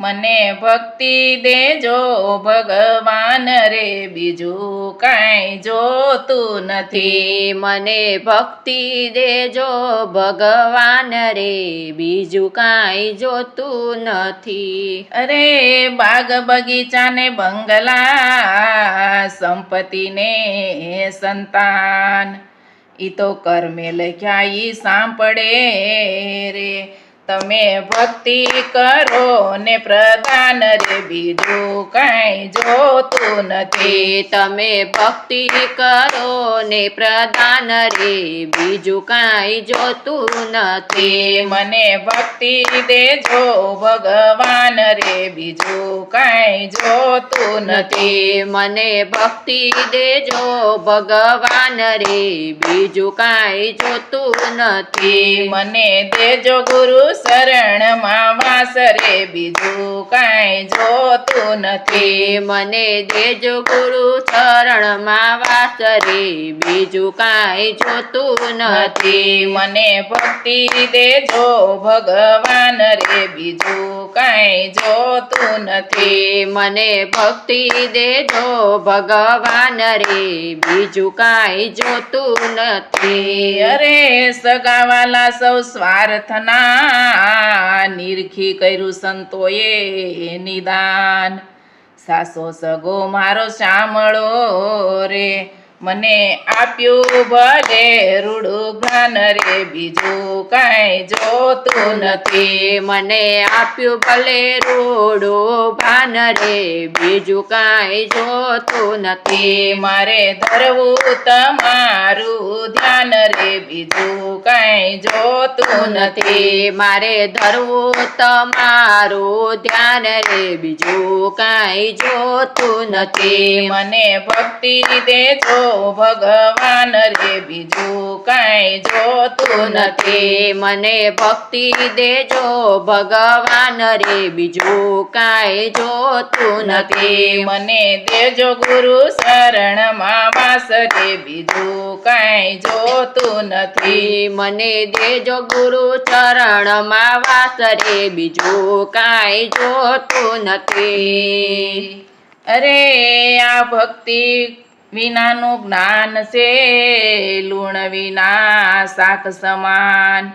મને ભક્તિ દેજો ભગવાન રે બીજું કાંઈ જોતું નથી. મને ભક્તિ દેજો ભગવાન રે બીજું કાંઈ જોતું નથી. અરે બાગ બગીચાને બંગલા સંપત્તિને સંતાન. ઈ તો કર્મે લખ્યા ઈ સાંપડે રે. તમે ભક્તિ કરો ને પ્રદાન રે બીજું કાંઈ જોતું નથી. તમે ભક્તિ કરો ને પ્રદાન રે બીજું કાંઈ જોતું નથી. મને ભક્તિ દેજો ભગવાન રે બીજું કાંઈ જોતું નથી નથી. મને ભક્તિ દેજો ભગવાન રે બીજું કાંઈ જોતું નથી. મને દેજો ગુરુ શરણમાં વાસ રે બીજું કાંઈ જોતું નથી. મને દેજો ગુરુ ચરણમાં વાસ રે બીજું કાંઈ જોતું નથી. મને ભક્તિ દેજો ભગવાન રે બીજું કાંઈ જોતું નથી. મને ભક્તિ દેજો ભગવાન રે બીજું કાંઈ જોતું નથી. અરે સગાવાલા સૌ સ્વાર્થના નિરખી કર્યું સંતોએ નિદાન. સાસો સગો મારો શામળો રે. મને આપ્યું ભલે રૂડું જ્ઞાન રે બીજું કાંઈ જોતું નથી. મને આપ્યું ભલે રૂડું ભાન રે બીજું કાંઈ જોતું નથી. મારે ધરવું તમારું ધ્યાન રે બીજું કાંઈ જોતું નથી. મારે ધરવું તમારું ધ્યાન રે બીજું કાંઈ જોતું નથી. મને ભક્તિ દેજો ભગવાન રે બીજું કાંઈ જોતું નથી. મને ભક્તિ દેજો ભગવાન રે બીજું કાંઈ જોતું નથી. નથી મને દેજો ગુરુ શરણમાં વાસ રે બીજું કાંઈ જોતું નથી. મને દેજો ગુરુ ચરણમાં વાસ રે બીજું કાંઈ જોતું નથી. અરે આ ભક્તિ વિનાનું જ્ઞાન છે, લૂણ વિના શાક સમાન.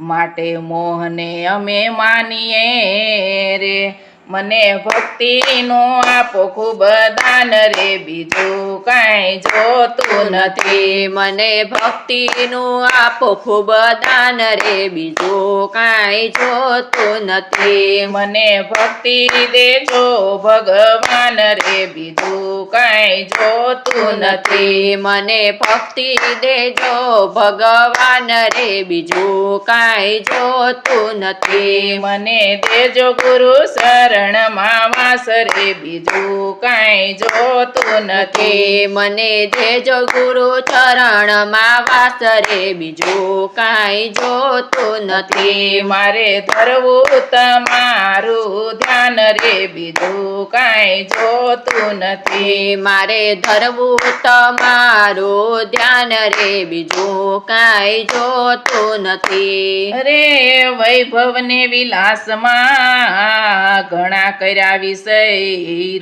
માટે મોહને અમે માનીએ રે, મને ભક્તિનો આપો ખૂબ દાન રે, બીજું કાંઈ જોતું નથી. મને ભક્તિનું આપો ખૂબ દાન રે, બીજું કાંઈ જોતું નથી. મને ભક્તિ દેજો ભગવાન રે, બીજું કાંઈ જોતું નથી. મને ભક્તિ દેજો ભગવાન રે, બીજું કાંઈ જોતું નથી. મને દેજો ગુરુ શરણમાં વાસ રે, બીજું કાંઈ જોતું નથી. મને દેજો ગુરુ ચરણમાં વાસ રે. બીજું કાંઈ જોતું નથી. મારે ધરવું તમારું ધ્યાન રે. બીજું કાંઈ જોતું નથી. મારે ધરવું તમારું ધ્યાન રે. બીજું કાંઈ જોતું નથી. અરે વૈભવને વિલાસમાં ઘણા કર્યા વિષય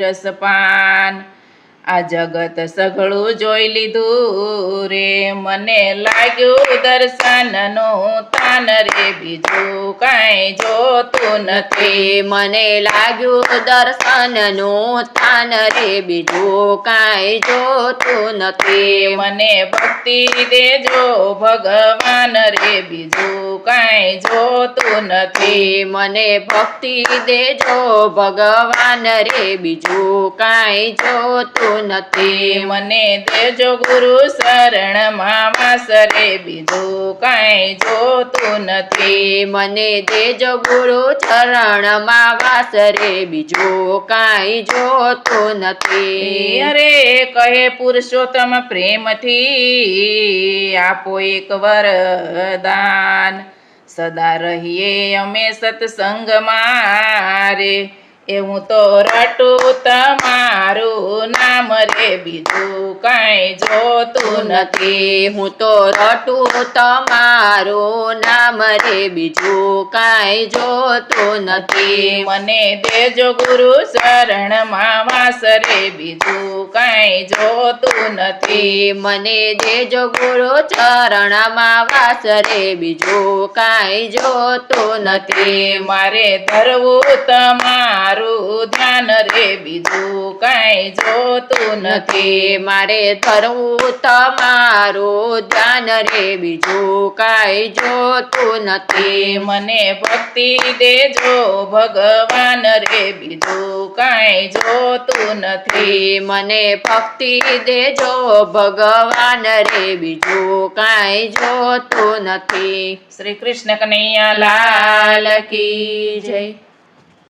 રસપાન. આ જગત સઘળું જોઈ લીધું રે. મને લાગ્યું દર્શનનું તાન રે બીજું કાંઈ જોતું નથી. મને લાગ્યું દર્શનનું તાન રે બીજું કાંઈ જોતું નથી. મને ભક્તિ દેજો ભગવાન રે બીજું કાંઈ જોતું નથી. મને ભક્તિ દેજો ભગવાન રે બીજું કાંઈ જોતું નથી. મને દેજો ગુરુ શરણમાં વાસ રે બીજું કાંઈ જોતું નથી. મને દેજો ગુરુ ચરણમાં વાસ રે, બીજું કાંઈ જોતું નથી. અરે કહે પુરુષોત્તમ પ્રેમથી આપો એક વરદાન. સદા રહીએ અમે સત્સંગમાં રે. એ હું તો રટું તમારું નામ રે, બીજું કાંઈ જોતું નથી. નથી હું તો રટું તમારું નામ રે, બીજું કાંઈ જોતું નથી. મને દેજો ગુરુ શરણમાં વાસ રે, બીજું કાંઈ જોતું નથી. મને દેજો ગુરુ ચરણમાં વાસ રે, બીજું કાંઈ જોતું નથી. મારે ધરવું તમારું ધ્યાન રે બીજું કઈ જોતું નથી. મારે ધરવું તમારું ધ્યાન રે બીજું કાંઈ જોતું નથી. મને ભક્તિ દેજો ભગવાન રે બીજું કાંઈ જોતું નથી. મને ભક્તિ દેજો ભગવાન રે બીજું કઈ જોતું નથી. શ્રી કૃષ્ણ કનૈયા લાલ કી જય.